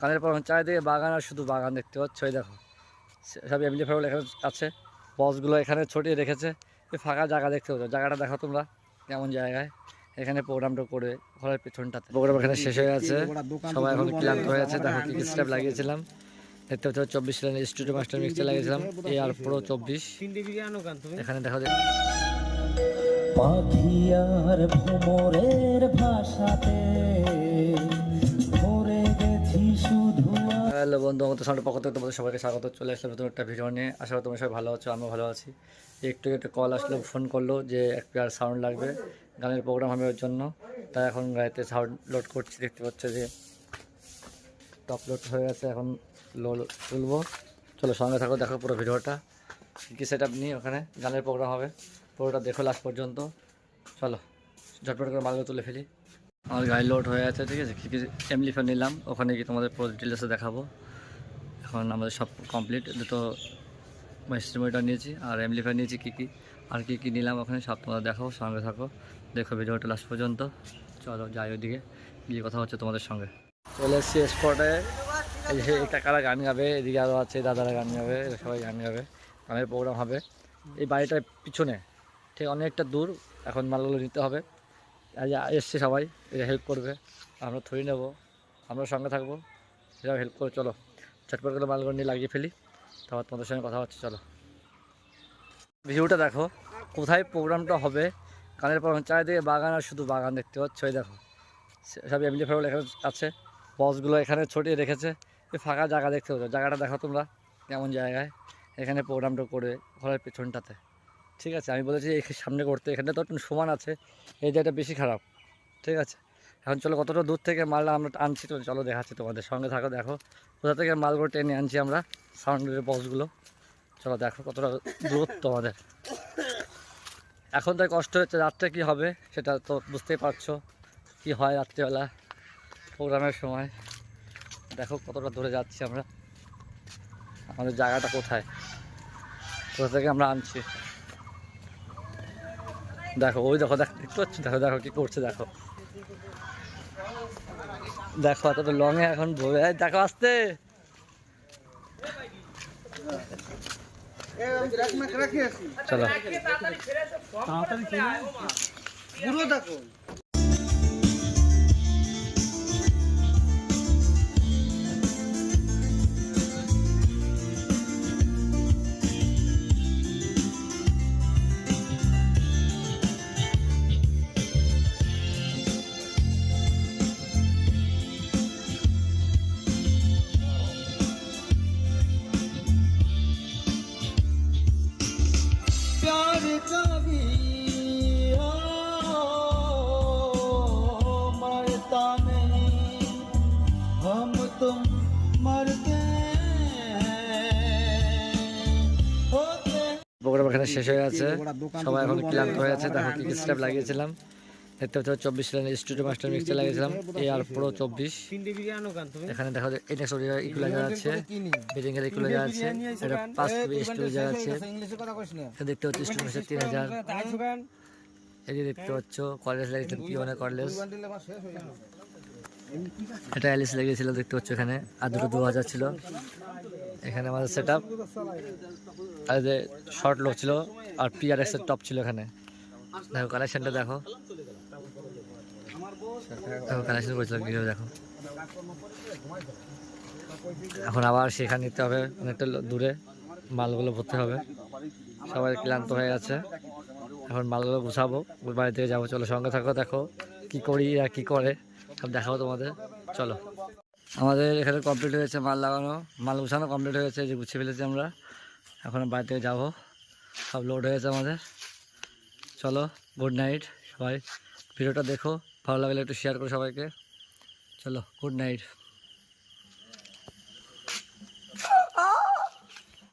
কানের পর চারিদিকে বাগান আর শুধু বাগান দেখতে পাচ্ছ এই দেখো। সব এমনি ফেরল এখানে আছে। বসগুলো এখানে ছড়িয়ে রেখেছে। এই ফাঁকা জায়গা দেখতে পাচ্ছ। জায়গাটা দেখো তোমরা কেমন জায়গায়। এখানে প্রোগ্রামটা করে ঘরের পেছনটাতে। প্রোগ্রাম এখানে শেষ হয়ে গেছে সবাই এখন ক্লান্ত হয়ে আছে। দেখো কি কি স্টেপ লাগিয়েছিলাম। দেখতে পাচ্ছ চব্বিশ লাইনের স্টুডিও মাস্টার মিক্সটা লাগিয়েছিলাম। এ আর প্রো চব্বিশ। এখানে দেখা যে পাখিয়ার ভ্রমরের ভাষাতে হ্যালো বন্ধু, আমাদের সামনে পক্ষ থেকে তোমাদের সবাইকে স্বাগত। চলে আসলাম নতুন একটা ভিডিও নিয়ে। আশা করি তোমরা সবাই ভালো আছো, আমিও ভালো আছি। একটু একটু কল আসলো ফোন করল যে এক সাউন্ড লাগবে, গানের প্রোগ্রাম হবে ওর জন্য। তাই এখন গাড়িতে সাউন্ড লোড করছি, দেখতে পাচ্ছ যে টপ লোড হয়ে গেছে, এখন লো তুলবো। চলো সঙ্গে থাকো, দেখো পুরো ভিডিওটা কী কী সেট আপ নিয়ে ওখানে গানের প্রোগ্রাম হবে, পুরোটা দেখো লাস্ট পর্যন্ত। চলো, ঝটপট করে মালগুলো তুলে ফেলি। আমার গাড়ি লোড হয়ে আছে, ঠিক আছে? কী কী এমলিফার নিলাম, ওখানে গিয়ে তোমাদের পুরো ডিটেলসে দেখাবো। এখন আমাদের সব কমপ্লিট দুটো মেস্ট্রিমিটার নিয়েছি, আর এমলিফার নিয়েছি কী কী। আর কী কী নিলাম ওখানে সব তোমরা দেখো সঙ্গে থাকো। দেখো ভিডিওটা লাস্ট পর্যন্ত। চলো, যাই ওইদিকে গিয়ে কথা হচ্ছে তোমাদের সঙ্গে। চলে এসছি স্পটে এই যে কাকারা গান গাবে, এদিকে আরও আছে, দাদারা গান গাবে সবাই গান গাবে। গানের প্রোগ্রাম হবে। এই বাড়িটার পিছনে, ঠিক অনেকটা দূর, এখন মালগুলো নিতে হবে। এসছে সবাই এরা হেল্প করবে। আমরা থরি নেব আমরা সঙ্গে থাকব। এরাও হেল্প করে চলো। চটপট করে মালগুলো নিয়ে লাগিয়ে ফেলি। তারপর তোমাদের সঙ্গে কথা হচ্ছে, চলো। ভিডিওটা দেখো, কোথায় প্রোগ্রামটা হবে? কানের পর চারিদিকে বাগান আর শুধু বাগান দেখতে পাচ্ছ, এই দেখো। সব এমনি ফেরল এখানে আছে। বসগুলো এখানে ছড়িয়ে রেখেছে। ফাঁকা জায়গা দেখতে পাচ্ছ। জায়গাটা দেখো তোমরা, কেমন জায়গায়। এখানে প্রোগ্রামটা করে, ঘরের পেছনটাতে। ঠিক আছে, আমি বলেছি এই সামনে করতে এখানে তো একটু সমান আছে, এই জায়গাটা বেশি খারাপ, ঠিক আছে? এখন চলো কতটা দূর থেকে মালটা আমরা আনছি, তো চলো দেখাচ্ছি তোমাদের সঙ্গে থাকো, দেখো, কোথা থেকে মালগুলো টেনে আনছি আমরা, সাউন্ডের বক্সগুলো, চলো দেখো কতটা দূরত্ব আমাদের এখন তাই কষ্ট হচ্ছে, রাত্রে কি হবে সেটা তো বুঝতেই পারছ, কি হয় রাত্রিবেলা, প্রোগ্রামের সময়। দেখো কতটা দূরে যাচ্ছি আমরা, আমাদের জায়গাটা কোথায়, কোথা থেকে আমরা আনছি। দেখো ওই দেখো দেখো দেখতে পাচ্ছ? দেখো দেখো কি করছে দেখো। দেখো এতটা এ এখন ভরে দেখো আসতে। চলো। দেখো। এখানে শেষ হয়ে গেছে সবাই এখন ক্লান্ত হয়ে আছে। দেখো কি কি স্টেপ লাগিয়েছিলাম। দেখতে পাচ্ছ চব্বিশ লাইনের স্টুডিও মাস্টার মিক্সটা লাগিয়েছিলাম। এ আর প্রো চব্বিশ। এখানে দেখো এটা ইকুলাইজার আছে। এর ইকুলাইজার আছে। এটা পাঁচ স্টুডিও আছে দেখতে পাচ্ছ স্টুডিও তিন হাজার। এই যে দেখতে পাচ্ছ কলেজ লাগিয়েছিলাম পিওনে কলেজ এটা অ্যালিস লাগিয়েছিল দেখতে পাচ্ছ এখানে। আর দুটো দু হাজার ছিল। এখানে আমাদের সেট আপ আর যে শর্ট লো ছিল, আর পিআরএক্স এর টপ ছিল এখানে। দেখো কালেকশনটা দেখো। দেখো কালেকশন করেছিল ভিডিও দেখো। এখন আবার সেখানে নিতে হবে, অনেকটা দূরে। মালগুলো ভরতে হবে। সবাই ক্লান্ত হয়ে গেছে এখন মালগুলো গুছাবো বাড়ি থেকে যাব। চলো সঙ্গে থাকো, দেখো কি করি আর কি করে। সব দেখাবো তোমাদের। চলো। আমাদের এখানে কমপ্লিট হয়েছে, মাল লাগানো, মাল গুছানো কমপ্লিট হয়েছে যে গুছিয়ে ফেলেছি আমরা। এখন বাড়িতে যাব। সব লোড হয়েছে আমাদের। চলো গুড নাইট সবাই। ভিডিওটা দেখো, ভালো লাগলে একটু শেয়ার করো সবাইকে। চলো গুড নাইট